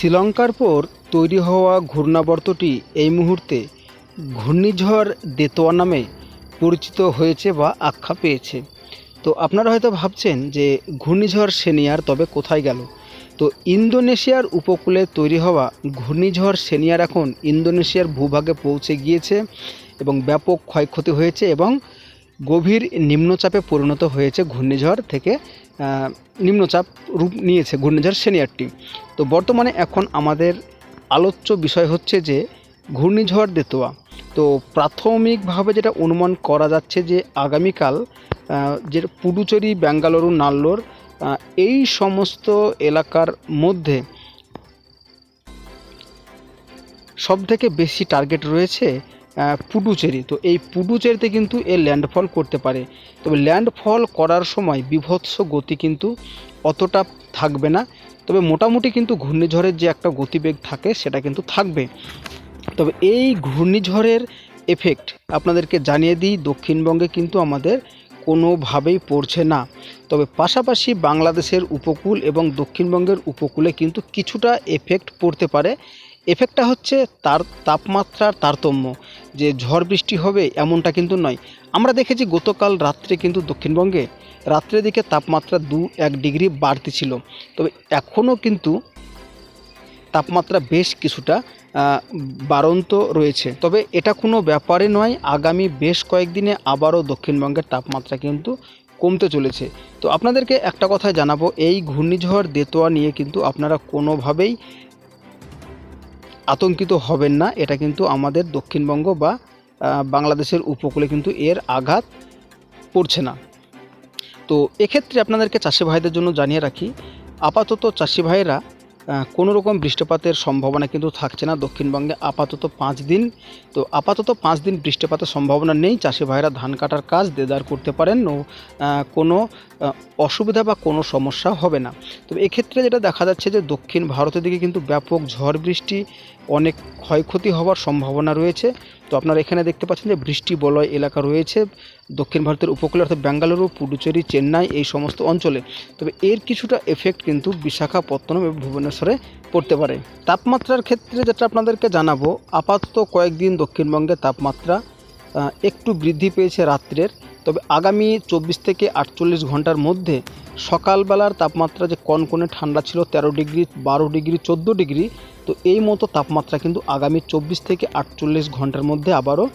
শ্রীলঙ্কার পর তৈরি হওয়া ঘূর্ণাবর্তটি এই মুহূর্তে ঘূর্ণিঝড় দেতোয়া নামে পরিচিত হয়েছে বা আখ্যা পেয়েছে। তো আপনারা হয়তো ভাবছেন যে ঘূর্ণিঝড় সেনিয়ার তবে কোথায় গেল? তো ইন্দোনেশিয়ার উপকূলে তৈরি হওয়া ঘূর্ণিঝড় সেনিয়ার এখন ইন্দোনেশিয়ার ভূভাগে পৌঁছে গিয়েছে এবং ব্যাপক ক্ষয়ক্ষতি হয়েছে এবং গভীর নিম্নচাপে পরিণত হয়েছে ঘূর্ণিঝড় থেকে নিম্নচাপ রূপ নিয়েছে ঘূর্ণিঝড় সেনিয়ারটি। তো বর্তমানে এখন আমাদের আলোচ্য বিষয় হচ্ছে যে ঘূর্ণিঝড় দেতোয়া। তো প্রাথমিকভাবে যেটা অনুমান করা যাচ্ছে যে আগামীকাল যে পুডুচেরি, ব্যাঙ্গালুরু, নাল্লোর এই সমস্ত এলাকার মধ্যে সব থেকে বেশি টার্গেট রয়েছে পুডুচেরি। তো এই পুডুচেরিতে কিন্তু এ ল্যান্ডফল করতে পারে। তবে ল্যান্ডফল করার সময় বিভৎস গতি কিন্তু অতটা থাকবে না। তবে মোটামুটি কিন্তু ঘূর্ণিঝড়ের যে একটা গতিবেগ থাকে, সেটা কিন্তু থাকবে। তবে এই ঘূর্ণিঝড়ের এফেক্ট আপনাদেরকে জানিয়ে দিই, দক্ষিণবঙ্গে কিন্তু আমাদের কোনোভাবেই পড়ছে না। তবে পাশাপাশি বাংলাদেশের উপকূল এবং দক্ষিণবঙ্গের উপকূলে কিন্তু কিছুটা এফেক্ট পড়তে পারে। এফেক্টটা হচ্ছে তার তাপমাত্রার তারতম্য। যে ঝড় বৃষ্টি হবে এমনটা কিন্তু নয়। আমরা দেখেছি গতকাল রাত্রে কিন্তু দক্ষিণবঙ্গে রাত্রের দিকে তাপমাত্রা দু এক ডিগ্রি বাড়তি ছিল। তবে এখনও কিন্তু তাপমাত্রা বেশ কিছুটা বাড়ন্ত রয়েছে। তবে এটা কোনো ব্যাপারে নয়, আগামী বেশ কয়েকদিনে আবারও দক্ষিণবঙ্গের তাপমাত্রা কিন্তু কমতে চলেছে। তো আপনাদেরকে একটা কথা জানাব, এই ঘূর্ণিঝড় দেতোয়া নিয়ে কিন্তু আপনারা কোনোভাবেই আতঙ্কিত হবেন না এটা কিন্তু আমাদের দক্ষিণবঙ্গ বা বাংলাদেশের উপকূলে কিন্তু এর আঘাত পড়ছে না। তো এক্ষেত্রে আপনাদেরকে চাষি ভাইদের জন্য জানিয়ে রাখি আপাতত চাষি ভাইয়েরা আহ, কোনো রকম বৃষ্টিপাতের সম্ভাবনা কিন্তু থাকছে না। দক্ষিণবঙ্গে আপাতত পাঁচ দিন। তো আপাতত পাঁচ দিন বৃষ্টিপাতের সম্ভাবনা নেই। চাষি ভাইরা ধান কাটার কাজ, দেদার করতে পারেন। ও কোনো অসুবিধা বা কোনো সমস্যা হবে না। তবে এক্ষেত্রে যেটা দেখা যাচ্ছে যে দক্ষিণ ভারতের দিকে কিন্তু ব্যাপক ঝড় বৃষ্টি, অনেক ক্ষয়ক্ষতি হওয়ার সম্ভাবনা রয়েছে। তো আপনারা এখানে দেখতে পাচ্ছেন যে বৃষ্টি বলয় এলাকা রয়েছে। দক্ষিণ ভারতের উপকূলে অর্থাৎ বেঙ্গালুরু, পুডুচেরি, চেন্নাই এই সমস্ত অঞ্চলে। তবে এর কিছুটা এফেক্ট কিন্তু বিশাখাপত্তনম এবং ভুবনেশ্বরে পড়তে পারে। তাপমাত্রার ক্ষেত্রে যেটা আপনাদেরকে জানাব, আপাতত কয়েকদিন দক্ষিণবঙ্গে তাপমাত্রা একটু বৃদ্ধি পেয়েছে রাত্রের। তবে আগামী চব্বিশ থেকে আটচল্লিশ ঘণ্টার মধ্যে সকালবেলার তাপমাত্রা যে কনকনে ঠান্ডা ছিল তেরো ডিগ্রি, বারো ডিগ্রি, চোদ্দ ডিগ্রি, তো এই মতো তাপমাত্রা কিন্তু আগামী চব্বিশ থেকে আটচল্লিশ ঘণ্টার মধ্যে আবারও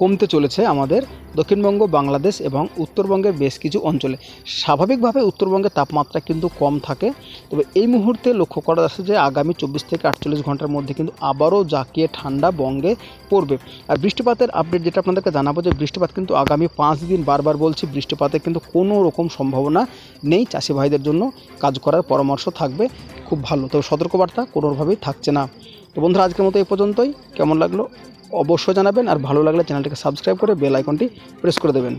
কমতে চলেছে আমাদের দক্ষিণবঙ্গ, বাংলাদেশ এবং উত্তরবঙ্গের বেশ কিছু অঞ্চলে। স্বাভাবিকভাবে উত্তরবঙ্গের তাপমাত্রা কিন্তু কম থাকে, তবে এই মুহূর্তে লক্ষ্য করা যাচ্ছে যে আগামী চব্বিশ থেকে আটচল্লিশ ঘণ্টার মধ্যে কিন্তু আবারও জাঁকিয়ে ঠান্ডা বঙ্গে পড়বে। আর বৃষ্টিপাতের আপডেট যেটা আপনাদেরকে জানাব যে বৃষ্টিপাত কিন্তু আগামী পাঁচ দিন বারবার বলছি বৃষ্টিপাতের কিন্তু কোনো রকম সম্ভাবনা নেই। চাষি ভাইদের জন্য কাজ করার পরামর্শ থাকবে, খুব ভালো। তবে সতর্কবার্তা কোনোভাবেই থাকছে না। তো বন্ধুরা, আজকের মতো এই পর্যন্তই। কেমন লাগল? অবশ্যই জানাবেন। আর ভালো লাগলে চ্যানেলটিকে সাবস্ক্রাইব করে বেল আইকনটি প্রেস করে দেবেন।